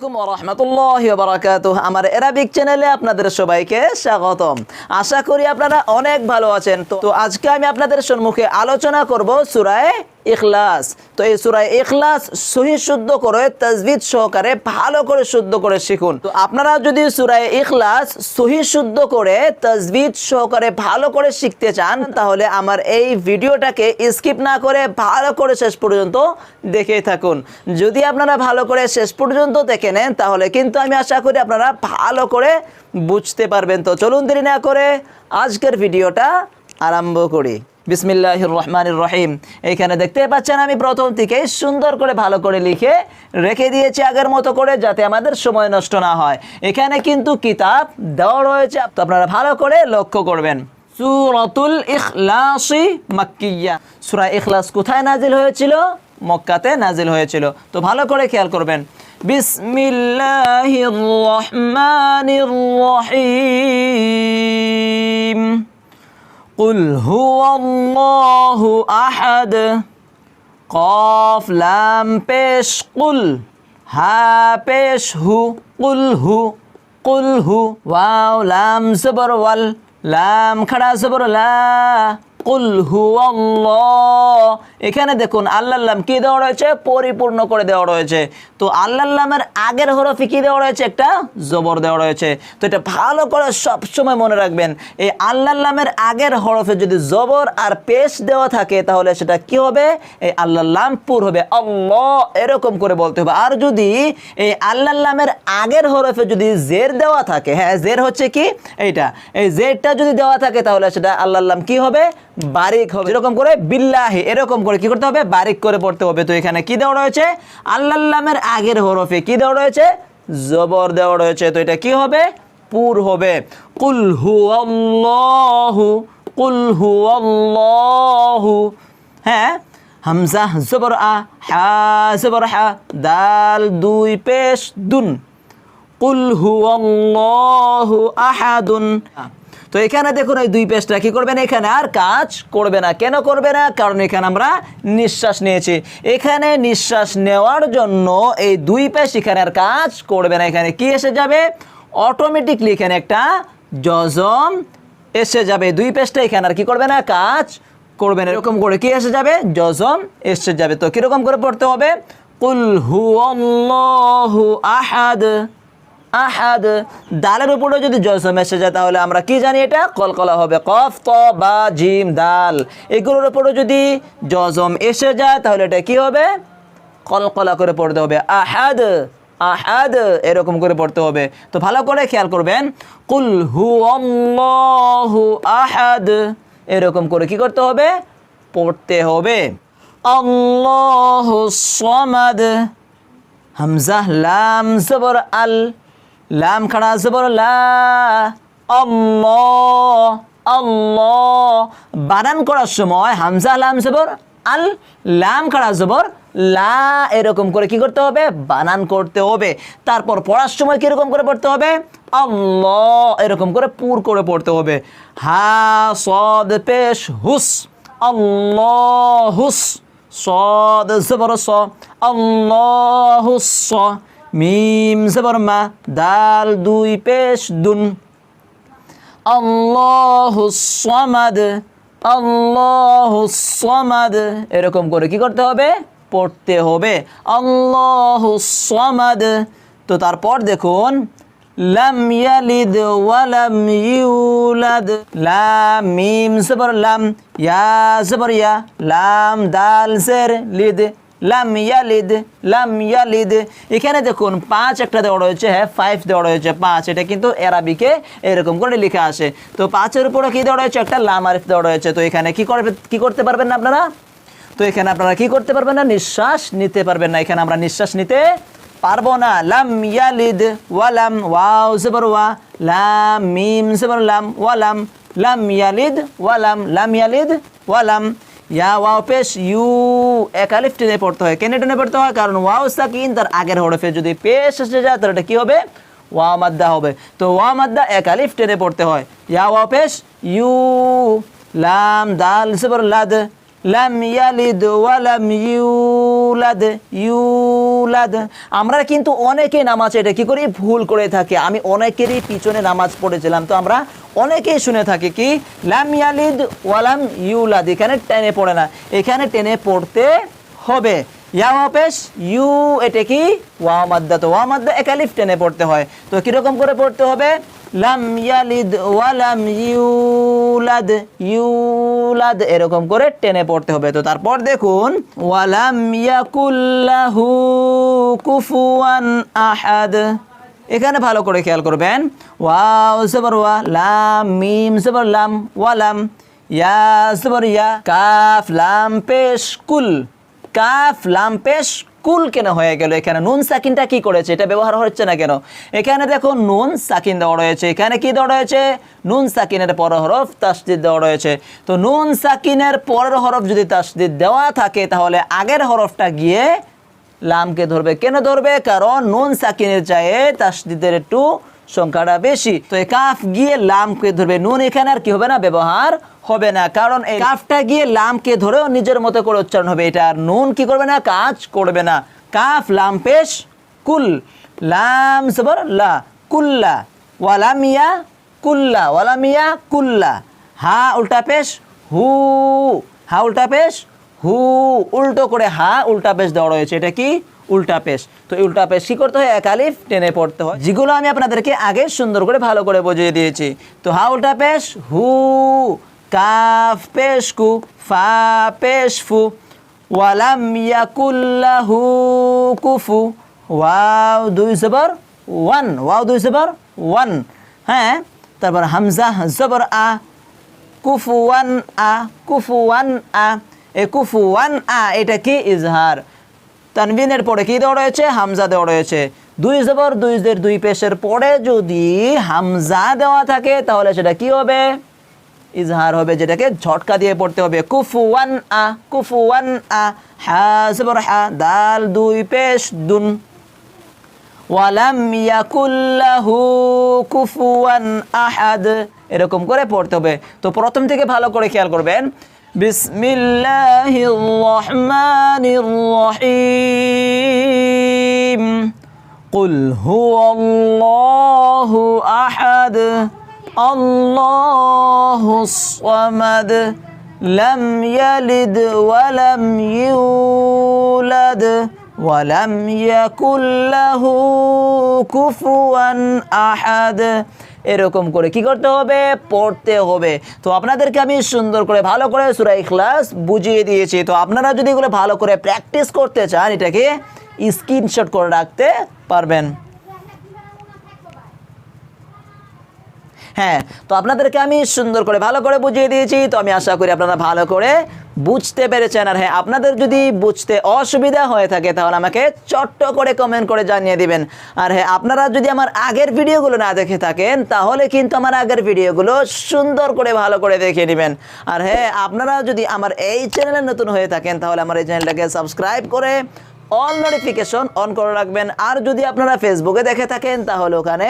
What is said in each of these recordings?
আলাইকুম রহমতুল্লাহ বারাকাত আমার এরাবিক চ্যানেলে আপনাদের সবাইকে স্বাগতম। আশা করি আপনারা অনেক ভালো আছেন। তো আজকে আমি আপনাদের সম্মুখে আলোচনা করব সুরায় ইখলাস। তো এই সুরায় ইখলাস সহি শুদ্ধ করে তাজবিদ সহকারে ভালো করে শুদ্ধ করে শিখুন। তো আপনারা যদি সুরায় ইখলাস সহি শুদ্ধ করে তাজবিদ সহকারে ভালো করে শিখতে চান, তাহলে আমার এই ভিডিওটাকে স্কিপ না করে ভালো করে শেষ পর্যন্ত দেখেই থাকুন। যদি আপনারা ভালো করে শেষ পর্যন্ত দেখে নেন, তাহলে কিন্তু আমি আশা করি আপনারা ভালো করে বুঝতে পারবেন। তো চলুন দেরি না করে আজকের ভিডিওটা আরম্ভ করি। বিসমিল্লাহ রহমান রহিম। এইখানে দেখতে পাচ্ছেন আমি প্রথম থেকে সুন্দর করে ভালো করে লিখে রেখে দিয়েছি আগের মতো করে যাতে আমাদের সময় নষ্ট না হয়। এখানে কিন্তু কিতাব দেওয়া রয়েছে আপনারা ভালো করে লক্ষ্য করবেন। সুরতুল ইখলাসি মাক্কিয়া। সুরা ইখলাস কোথায় নাজিল হয়েছিল? মক্কাতে নাজিল হয়েছিল। তো ভালো করে খেয়াল করবেন। বিসমিল্লাহির রহমানির রহিম। قل هو الله أحد قاف لام بيش قل ها بيش هو قل هو قل هو واو لام زبر وال لام خڑا زبر لا এখানে দেখুন আল্লাহ কি দেওয়া রয়েছে? পরিপূর্ণ করে দেওয়া রয়েছে। তো আল্লাহর আগের হরফে কি দেওয়া রয়েছে? একটা জবর দেওয়া রয়েছে। তো এটা ভালো করে সব সময় মনে রাখবেন, এই আল্লাহর আগের হরফে যদি জবর আর পেশ দেওয়া থাকে, তাহলে সেটা কি হবে? এই আল্লাহ পুর হবে। আল্লাহ, এরকম করে বলতে হবে। আর যদি এই আল্লাহর আগের হরফে যদি জের দেওয়া থাকে হ্যাঁ জের হচ্ছে কি? এইটা। এই জেরটা যদি দেওয়া থাকে, তাহলে সেটা আল্লাহ কি হবে? বারিক হবে। এরকম করে বিল্লাহি, এরকম করে কি করতে হবে? বারিক করে পড়তে হবে। তো এখানে কি দেওয়া রয়েছে? আল্লাহর আগের হরফে কি দেওয়া রয়েছে? জবর দেওয়া রয়েছে। তো এটা কি হবে? পুর হবে। কুল হু আল্লাহু কুল হু আল্লাহু হ্যাঁ? হামজা, জবর আ, হা, জবর হা, দাল, দুই, পেশ, দুন। কুল হু আল্লাহু আহাদুন। তো এখানে দেখুন ওই দুই পেজটা কি করবেন এখানে? আর কাজ করবে না। কেন করবে না? কারণ এখানে আমরা নিঃশ্বাস নিয়েছি। এখানে নিঃশ্বাস নেওয়ার জন্য এই দুই পেজ এখানে আর কাজ করবে না। এখানে কি এসে যাবে? অটোমেটিকলি এখানে একটা জজম এসে যাবে। দুই পেজটা এখানে আর কি করবে না? কাজ করবে না। এরকম করে কি এসে যাবে? জজম এসে যাবে। তো কীরকম করে পড়তে হবে? কুল হু আহাদ। আহাদ। দালের উপরে যদি জজম এসে যায়, তাহলে আমরা কি জানি এটা? কলকলা হবে। কফ, ত, বা, জিম, দাল। এগুলোর উপরে যদি জজম এসে যায়, তাহলে এটা কি হবে? কলকলা করে পড়তে হবে। আহাদ আহাদ, এরকম করে পড়তে হবে। তো ভালো করে খেয়াল করবেন। কুল হু আল্লাহু আহাদ, এরকম করে কি করতে হবে? পড়তে হবে। আল্লাহু সমাদ হামজা লাম, জবর, আল লাম খাড়া আছে বড় লা। বানান করার সময় হামজা, লাম, জবর, আল, লাম খাড়া, জবর, লা এরকম করে কি করতে হবে? বানান করতে হবে। তারপর পড়ার সময় কীরকম করে পড়তে হবে? অল্ল এরকম করে পুর করে পড়তে হবে। হা, সদ, পেশ, হুস। অল্ল হুস। সদ, জবর, স। অল্ল হুস মিম জবর দাল দুই পেশ, দুন। আল্লাহু সামাদ এরকম করে কি করতে হবে? পড়তে হবে। আল্লাহু তো তারপর দেখুন, লাম ইয়ালিদ ওয়ালাম ইউলাদ। লাম, মিম জবর লাম, ইয়া জবর ইয়া। লাম দাল জের লিদ। লাম ইয়ালিদ লাম ইয়ালিদ। এখানে দেখুন, পাঁচ একটা দেওয়া রয়েছে হ্যাঁ ফাইভ দেওয়া রয়েছে, পাঁচ। এটা কিন্তু এরাবিকে এরকম করে লেখা আসে তো পাঁচের উপরে কি দেওয়া রয়েছে? একটা লাম আরিফ দেওয়া রয়েছে। তো এখানে কি করবে কি করতে পারবেন না আপনারা? তো এখানে আপনারা কি করতে পারবেন না? নিঃশ্বাস নিতে পারবেন না। এখানে আমরা নিঃশ্বাস নিতে পারব না। লাম ইয়ালিদ, ওয়ালাম, ওয়াও, জবর, ওয়া। লাম, মিম, জবর, লাম, ওয়ালাম। লাম ইয়ালিদ, ওয়ালাম। লাম ইয়ালিদ, ওয়ালাম। ইয়া ওয়াও পেশ ইউ একালিফ টেনে পড়তে হয়। কেন টেনে পড়তে হয়? কারণ ওয়াও সাকিন তার আগের হরফে। যদি পেশ এসে যায়, তাহলে এটা কী হবে? ওয়া মাদ্দা হবে। তো ওয়া মাদ্দা একালিফ টেনে পড়তে হয়। ইয়া ওয়াও পেশ ইউ লাম দাল সে লাদ। লাম ইয়ালিদ ওয়ালাম ইউলাদ ইউলাদ। আমরা কিন্তু অনেকে নামাজ এটা কি করি? ভুল করে থাকি। আমি অনেকেরই পিছনে নামাজ পড়েছিলাম। তো আমরা অনেকেই শুনে থাকি কি? লাম ইয়ালিদ ওয়ালাম ইউলাদ। এখানে টেনে পড়ে না। এখানে টেনে পড়তে হবে। ইয়া পেশ ইউ, এটা কি? ওয়া মাদ্দা। তো ওয়া মাদ্দা একালিফ টেনে পড়তে হয়। তো কীরকম করে পড়তে হবে? লাম ইয়ালিদ ওয়ালাম ইউলাদ ইউলাদ, এরকম করে টেনে পড়তে হবে। তো তারপর দেখুন, ওয়ালাম ইয়াকুল্লাহু কুফুয়ান আহাদ। এখানে ভালো করে খেয়াল করবেন। ওয়াও, জবর ওয়া, লাম, মিম, জবর লাম, ওয়ালাম, ইয়া, জবর ইয়া, কাফ, লাম, পেশ, কুল, কাফ, লাম, পেশ কুল কেন হয়ে গেল? এখানে নুন সাকিনটা কি করেছে? এটা ব্যবহার হচ্ছে না কেন? এখানে দেখো নুন সাকিন দেওয়া রয়েছে। এখানে কি দেওয়া রয়েছে? নুন সাকিনের পর হরফ তাসদিদ দেওয়া রয়েছে। তো নুন সাকিনের পরের হরফ যদি তাসদিদ দেওয়া থাকে, তাহলে আগের হরফটা গিয়ে লামকে ধরবে। কেন ধরবে? কারণ নুন সাকিনের চায়ে তাসদিদের একটু সংখ্যাটা বেশি। তো এই কাফ গিয়ে লামকে ধরবে। নুন এখানে আর কি হবে না? ব্যবহার হবে না, কারণ এই কাফটা গিয়ে লামকে ধরেও নিজের মতো করে উচ্চারণ হবে। এটা আর নুন কি করবে না, কাজ করবে না। কাফ, লাম, পেশ, কুল। লাম লা, কুল্লা। ওয়ালামিয়া কুল্লা। ওয়ালামিয়া, কুল্লা। হা, উল্টা পেশ, হু। হা, উল্টা পেশ, হু। উল্টো করে হা, উল্টা পেশ দেওয়া রয়েছে। এটা কি? উল্টা পেশ। তো এই উল্টা পেশ কি করতে হয়? এক আলিফ টেনে পড়তে হয়। যেগুলো আমি আপনাদেরকে আগে সুন্দর করে, ভালো করে বুঝিয়ে দিয়েছি। তো হা, উল্টা পেশ, হু। কাফ পেশ কু, ফা পেশ ফু, ওয়ালাম ইয়াকুল্লাহু কুফু, ওয়াও দুই জবর, ওয়ান, ওয়াও দুই জবর, ওয়ান। হ্যাঁ তারপর হামজা, জবর আ কুফুয়ান আ কুফুয়ান আ, এ কুফুয়ান আ, এটা কি? ইজহার। তানবিনের পরে কি দেওয়া রয়েছে? হামজা দেওয়া রয়েছে। দুই জবর, দুই দুই পেশের পরে যদি হামজা দেওয়া থাকে, তাহলে সেটা কি হবে? ইজহার হবে, যেটাকে ঝটকা দিয়ে পড়তে হবে। কুফুয়ান আ কুফুয়ান আ হাসবর হা দাল, দুই, পেশ, দুন। ওয়ালাম ইয়াকুল্লাহু কুফুয়ান আহাদ। এরকম করে পড়তে হবে। তো প্রথম থেকে ভালো করে খেয়াল করবেন। বিসমিল্লাহির রহমানির রহিম। কুল হুয়াল্লাহু আহাদ। الله الصمد لم يلد ولم يولد ولم يكن له كفوا أحد এরকম করে কি করতে হবে পড়তে হবে তো আপনাদেরকে আমি সুন্দর করে ভালো করে সুরা ইখলাস বুঝিয়ে দিয়েছি তো আপনারা যদি এগুলো ভালো করে প্র্যাকটিস করতে চান এটাকে স্ক্রিনশট করে রাখতে পারবেন হ্যাঁ তো আপনাদেরকে আমি সুন্দর করে ভালো করে বুঝিয়ে দিয়েছি, তো আমি আশা করি আপনারা ভালো করে বুঝতে পেরেছেন। আর হ্যাঁ আপনাদের যদি বুঝতে অসুবিধা হয়ে থাকে, তাহলে আমাকে চট্ট করে কমেন্ট করে জানিয়ে দিবেন। আর হ্যাঁ আপনারা যদি আমার আগের ভিডিওগুলো না দেখে থাকেন, তাহলে কিন্তু আমার আগের ভিডিওগুলো সুন্দর করে ভালো করে দেখে নেবেন। আর হ্যাঁ আপনারা যদি আমার এই চ্যানেলে নতুন হয়ে থাকেন, তাহলে আমার এই চ্যানেলটাকে সাবস্ক্রাইব করে অল নোটিফিকেশন অন করে রাখবেন। আর যদি আপনারা ফেসবুকে দেখে থাকেন, তাহলে ওখানে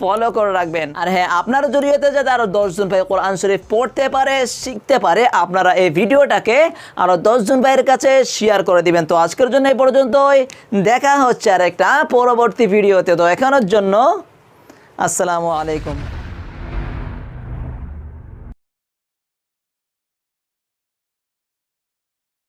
ফলো করে রাখবেন। আর হ্যাঁ আপনার জড়িয়েতে যাতে আরও দশজন ভাই কোরআন শরীফ পড়তে পারে, শিখতে পারে, আপনারা এই ভিডিওটাকে আরও দশজন ভাইয়ের কাছে শেয়ার করে দিবেন। তো আজকের জন্য এই পর্যন্তই। দেখা হচ্ছে আর একটা পরবর্তী ভিডিওতে। তো এখনোর জন্য, আসসালামু আলাইকুম।